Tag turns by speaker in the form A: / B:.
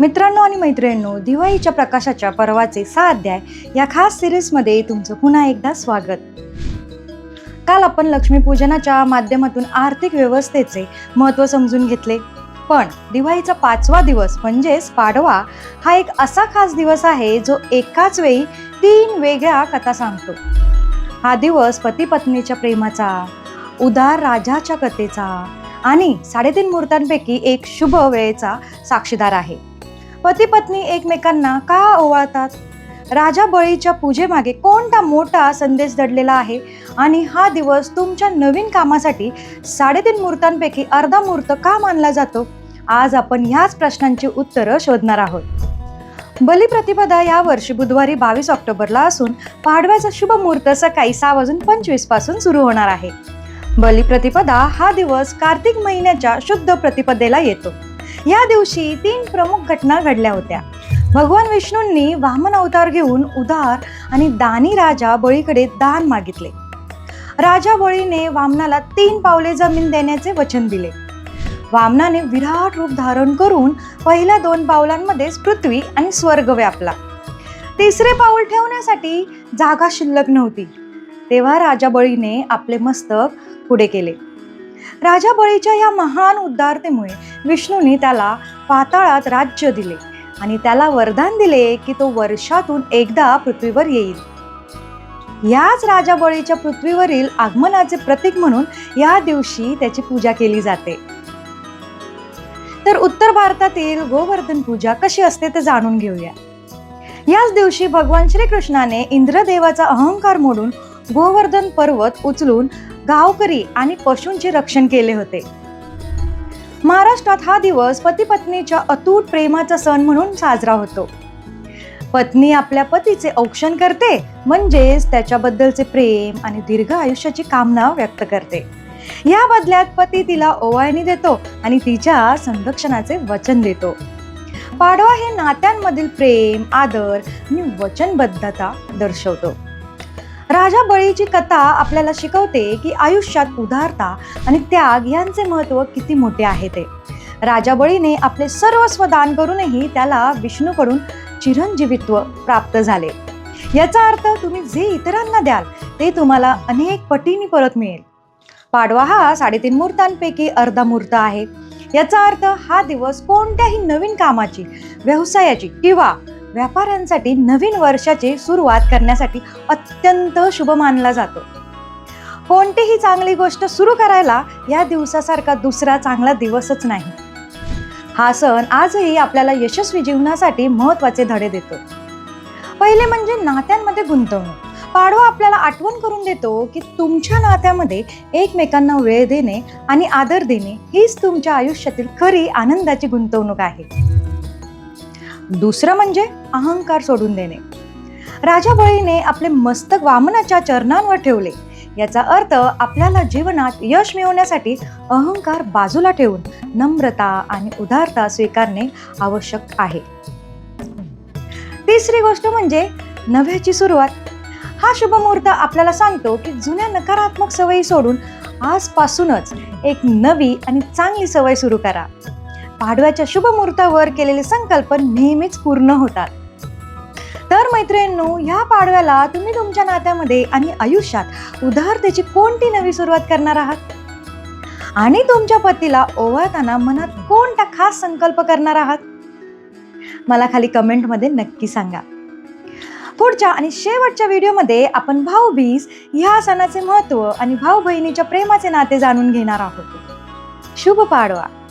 A: मित्रांनो आणि मैत्रिणींनो दिवाळीच्या प्रकाशाच्या पर्वाचे सहा अध्याय या खास सिरीजमध्ये तुमचं पुन्हा एकदा स्वागत. काल आपण लक्ष्मीपूजनाच्या माध्यमातून आर्थिक व्यवस्थेचे महत्त्व समजून घेतले. पण दिवाळीचा पाचवा दिवस म्हणजेच पाडवा हा एक असा खास दिवस आहे जो एकाच वेळी तीन वेगळ्या कथा सांगतो. हा दिवस पती पत्नीच्या प्रेमाचा उदार राजाच्या कथेचा आणि साडेतीन मुहूर्तांपैकी एक शुभ वेळेचा साक्षीदार आहे. पती पत्नी एकमेकांना का ओवाळतात? राजा बळीच्या पूजेमागे कोणता मोठा संदेश दडलेला आहे? आणि हा दिवस तुमच्या नवीन कामासाठी साडेतीन मुहूर्तांपैकी अर्धा मुहूर्त का मानला जातो? आज आपण ह्याच प्रश्नांची उत्तरं शोधणार आहोत. बलिप्रतिपदा या वर्षी बुधवारी बावीस ऑक्टोबरला असून पाडव्याचा शुभ मुहूर्त सकाळी सहा वाजून पंचवीसपासून सुरू होणार आहे. बलिप्रतिपदा हा दिवस कार्तिक महिन्याच्या शुद्ध प्रतिपदेला येतो. या दिवशी तीन प्रमुख घटना घडल्या होत्या. भगवान विष्णूंनी वामन अवतार घेऊन उदार आणि दानी राजा बळीकडे दान मागितले. राजा बळीने वामनाला तीन पावले जमीन देण्याचे वचन दिले. वामनाने विराट रूप धारण करून पहिल्या दोन पावलांमध्येच पृथ्वी आणि स्वर्ग व्यापला. तिसरे पाऊल ठेवण्यासाठी जागा शिल्लक नव्हती. तेव्हा राजा बळीने आपले मस्तक पुढे केले. राजा बळीच्या या महान उद्धारतेमुळे विष्णूने त्याला पाताळात राज्य दिले आणि त्याला वरदान दिले की तो वर्षातून एकदा पृथ्वीवर येईल. याच राजा बळीच्या पृथ्वीवरील आगमनाचे प्रतीक म्हणून या दिवशी त्याची पूजा केली जाते. तर उत्तर भारतातील गोवर्धन पूजा कशी असते ते जाणून घेऊया. याच दिवशी भगवान श्रीकृष्णाने इंद्रदेवाचा अहंकार मोडून गोवर्धन पर्वत उचलून गावकरी आणि पशूंचे रक्षण केले होते. महाराष्ट्रात हा दिवस पती पत्नीच्या अतूट प्रेमाचा सण म्हणून साजरा होतो. पत्नी आपल्या पतीचे औक्षण करते म्हणजेच त्याच्याबद्दलचे प्रेम आणि दीर्घ आयुष्याची कामना व्यक्त करते. या बदल्यात पती तिला ओवाळणी देतो आणि तिच्या संरक्षणाचे वचन देतो. पाडवा हे नात्यांमधील प्रेम आदर आणि वचनबद्धता दर्शवतो. राजा बळीची कथा आपल्याला शिकवते की आयुष्यात उदारता आणि त्याग यांचे महत्त्व किती मोठे आहे ते. राजा बळीने आपले सर्वस्व दान करूनही त्याला विष्णूकडून चिरंजीवित्व प्राप्त झाले. याचा अर्थ तुम्ही जे इतरांना द्याल ते तुम्हाला अनेक पटीने परत मिळेल. पाडवा हा साडेतीन मुहूर्तांपैकी अर्धा मुहूर्त आहे. याचा अर्थ हा दिवस कोणत्याही नवीन कामाची व्यवसायाची किंवा व्यापाऱ्यांसाठी नवीन वर्षाची सुरुवात करण्यासाठी अत्यंत शुभ मानला जातो. कोणतीही चांगली गोष्ट सुरू करायला या दिवसासारखा दुसरा चांगला दिवसच नाही. हा सण आजही आपल्याला यशस्वी जीवनासाठी महत्त्वाचे धडे देतो. पहिले म्हणजे नात्यांमध्ये गुंतवणूक. पाडवा आपल्याला आठवण करून देतो की तुमच्या नात्यामध्ये एकमेकांना वेळ देणे आणि आदर देणे हीच तुमच्या आयुष्यातील खरी आनंदाची गुंतवणूक आहे. दुसरं म्हणजे अहंकार सोडून देणे. राजा बळीने आपले मस्तक वामनाच्या चरणांवर ठेवले. याचा अर्थ आपल्याला जीवनात यश मिळवण्यासाठी अहंकार बाजूला ठेवून नम्रता आणि उदारता स्वीकारणे आवश्यक आहे. तिसरी गोष्ट म्हणजे नव्याची सुरुवात. हा शुभमुहूर्त आपल्याला सांगतो की जुन्या नकारात्मक सवयी सोडून आजपासूनच एक नवी आणि चांगली सवय सुरू करा. पाडव्याच्या शुभ मुहूर्तावर केलेले संकल्प नेहमीच पूर्ण होतात. तर मैत्रिणींनो ह्या पाडव्याला तुम्ही तुमच्या नात्यामध्ये आणि आयुष्यात उदारतेची कोणती नवी सुरुवात करणार आहात? आणि तुमच्या पतीला ओवाळताना मनात कोणता खास संकल्प करणार आहात? मला खाली कमेंटमध्ये नक्की सांगा. पुढच्या आणि शेवटच्या व्हिडिओमध्ये आपण भाऊबीज ह्या सणाचे महत्त्व आणि भाऊ बहिणीच्या प्रेमाचे नाते जाणून घेणार आहोत. शुभ पाडवा.